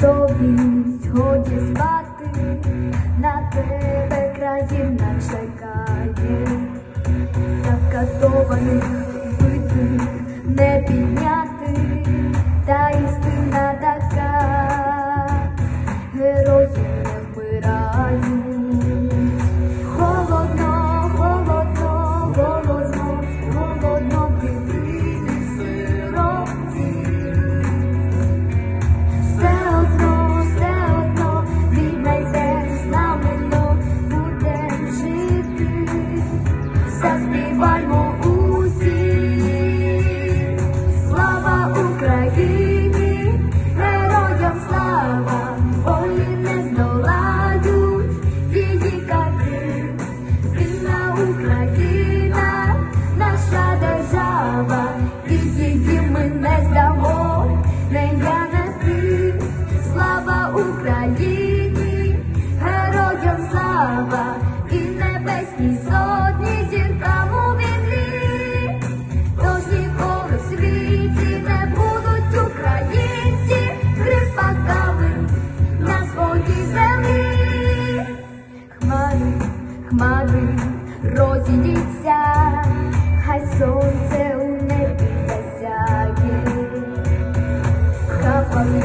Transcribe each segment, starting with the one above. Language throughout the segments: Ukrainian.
Совість, годі спати, на тебе країна чекає, закатованих битих не підняти, та істина така, герої небесній сотні зіркам у війні. Тож ніколи в світі не будуть українці крипаками на своїй землі. Хмари, хмари, розійдіться, хай сонце у небі засяє. Хапали,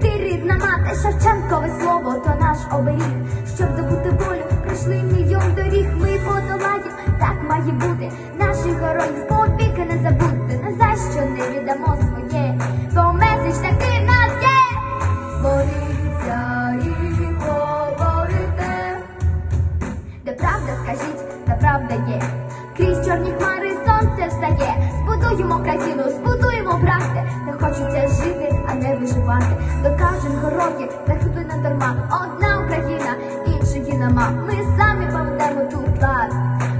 ти рідна мати, Шевченкове слово, то наш оберіг. Щоб добути волю, пройшли мільйон доріг, ми подолаємо, так має бути. Наших героїв повіки не забудьте, не за що не віддамо своє, бо меседж такий в нас є. Боріться і говорите, де правда, скажіть, де правда є. Крізь чорні хмари сонце встає. Збудуємо країну, збудуємо не виживати. Докажем герої, захиби не дарма. Одна Україна, іншої нема. Ми самі поведемо ту владу.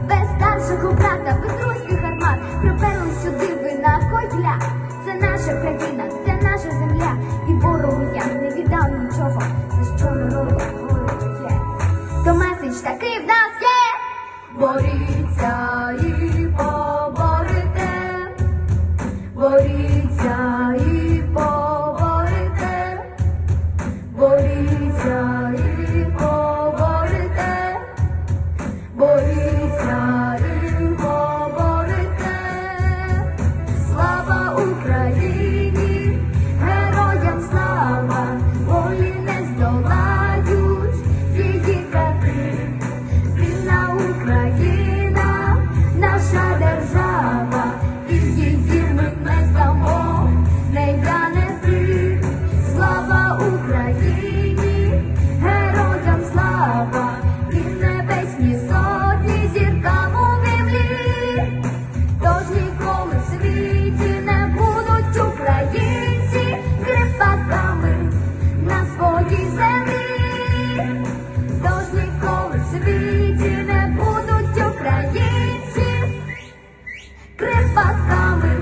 Без старшого брата, без руських гармат. Приперли сюди ви на котля. Це наша країна, це наша земля. І ворогу я не віддам нічого, за що народ говорить є. То меседж такий в нас є. Боріться і поборете, боріться землі, тож ніколи світі не будуть українці крипаками.